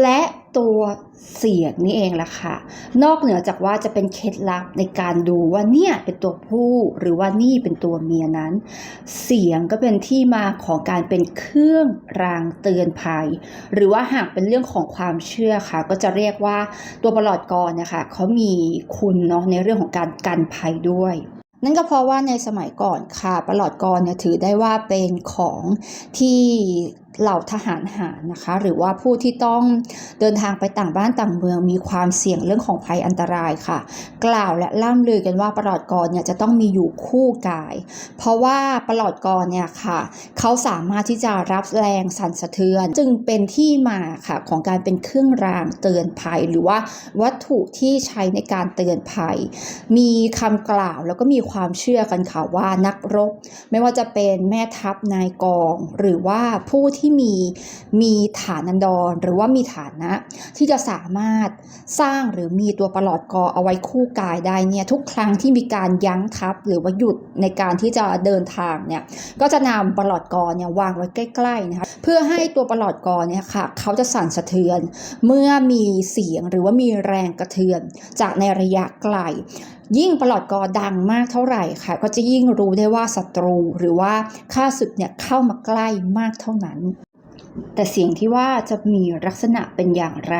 และตัวเสียงนี่เองล่ะค่ะ นอกเหนือจากว่าจะเป็นเคล็ดลับในการดูว่าเนี่ยเป็นตัวผู้หรือว่านี่เป็นตัวเมียนั้น เสียงก็เป็นที่มาของการเป็นเครื่องรางเตือนภัย หรือว่าหากเป็นเรื่องของความเชื่อค่ะ ก็จะเรียกว่าตัวประหลอดกรนะคะเขามีคุณเนาะในเรื่องของการกันภัยด้วยนั่นก็เพราะว่าในสมัยก่อนค่ะประหลอดกรเนี่ยถือได้ว่าเป็นของที่ เหล่าทหารหารนะคะ หรือว่าผู้ที่ต้องเดินทางไปต่างบ้านต่างเมือง มีความเสี่ยงเรื่องของภัยอันตรายค่ะ กล่าวและล่ำลือกันว่าประหลอดกรเนี่ยจะต้องมีอยู่คู่กาย เพราะว่าประหลอดกรเนี่ยค่ะ เขาสามารถที่จะรับแรงสั่นสะเทือน จึงเป็นที่มาค่ะของการเป็นเครื่องรางเตือนภัย หรือว่าวัตถุที่ใช้ในการเตือนภัย มีคำกล่าวแล้วก็มีความเชื่อกันค่ะว่านักรบ ไม่ว่าจะเป็นแม่ทัพนายกอง หรือว่าผู้ที่ที่มีมีฐานันดร หรือว่ามีฐานะ ที่จะสามารถสร้างหรือมีตัวประหลอดกอเอาไว้คู่กายได้เนี่ยทุกครั้งที่มีการยั้งทัพหรือว่าหยุดในการที่จะเดินทางเนี่ยก็จะนำประหลอดกอเนี่ยวางไว้ใกล้ๆนะคะเพื่อให้ตัวประหลอดกอเนี่ยค่ะเขาจะสั่นสะเทือน เมื่อมีเสียงหรือว่ามีแรงกระเทือนจากในระยะไกลยิ่งประหลอดกอดังมากเท่าไหร่ค่ะ ก็จะยิ่งรู้ได้ว่าศัตรูหรือว่าข้าศึกเนี่ยเข้ามาใกล้มากเท่านั้น แต่เสียงที่ว่าจะมีลักษณะเป็นอย่างไร